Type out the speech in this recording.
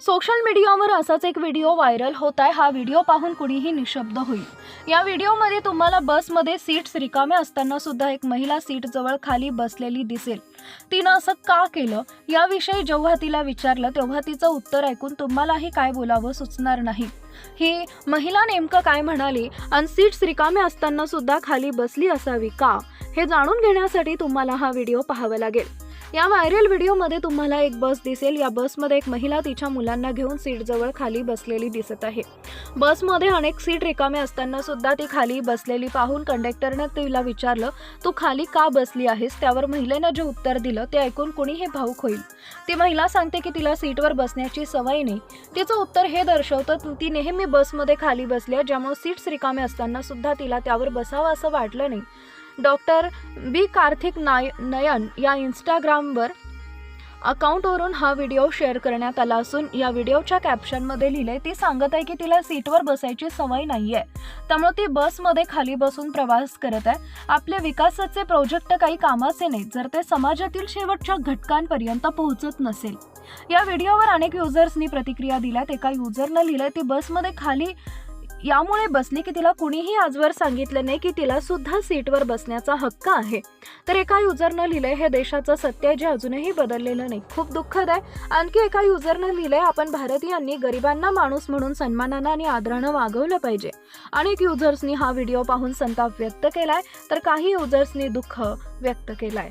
Social मीडियावर असाच एक व्हिडिओ व्हायरल होत आहे. हा व्हिडिओ पाहून कुणीही निशब्द होईल. या व्हिडिओमध्ये तुम्हाला बसमध्ये सीट्स रिकामे असताना सुद्धा एक महिला सीट जवळ खाली बसलेली दिसेल. तिनं असं का केलं? याविषयी जेव्हा तिला विचारलं तेव्हा तिचं उत्तर ऐकून तुम्हालाही काय बोलावं सुचणार नाही. ही महिला नेमकं काय म्हणाली? आणि सीट्स रिकामे असताना सुद्धा खाली बसली असावी का? हे जाणून घेण्यासाठी तुम्हाला हा व्हिडिओ पाहावा लागेल. या व्हायरल व्हिडिओमध्ये तुम्हाला एक बस दिसेल. या बसमध्ये एक महिला तिच्या मुलांना घेऊन सीट जवळ खाली बसलेली दिसत आहे. बसमध्ये अनेक सीट रिकामे असताना सुद्धा ती खाली बसलेली पाहून कंडक्टरनं तिला विचारलं तू खाली का बसली आहेस त्यावर महिलेनं जे उत्तर दिलं ते ऐकून कुणी हे भाऊक होईल. ती महिला सांगते की तिला सीटवर बसण्याची सवय नाही. तिचं उत्तर हे दर्शवतं ती नेहमी बसमध्ये खाली बसली आहे ज्यामुळे सीट्स रिकामे असताना सुद्धा तिला त्यावर बसावं असं वाटलं नाही. डॉक्टर बी कार्थिक नाय नयन या इंस्टाग्रामवर अकाउंटवरून हा व्हिडिओ शेअर करण्यात आला असून या व्हिडिओच्या कॅप्शनमध्ये लिहिलंय ती सांगत आहे की तिला सीटवर बसायची सवय नाही आहे त्यामुळे ती बसमध्ये खाली बसून प्रवास करत आहे. आपल्या विकासाचे प्रोजेक्ट काही कामाचे नाहीत. जर ते समाजातील शेवटच्या घटकांपर्यंत पोहोचत नसेल. या व्हिडिओवर अनेक युजर्सनी प्रतिक्रिया दिल्यात. एका युजरनं लिहिलंय ती बसमध्ये खाली यामुळे बसली की तिला कुणीही आजवर सांगितलं नाही की तिला सुद्धा सीटवर बसण्याचा हक्क आहे. तर एका युजरनं लिहिलंय हे देशाचं सत्य जे अजूनही बदललेलं नाही. खूप दुःखद आहे. आणखी एका युजरनं लिहिलंय आपण भारतीयांनी गरिबांना माणूस म्हणून सन्मानानं आणि आदरानं वागवलं पाहिजे. अनेक युजर्सनी हा व्हिडिओ पाहून संताप व्यक्त केलाय. तर काही युजर्सनी दुःख व्यक्त केलाय.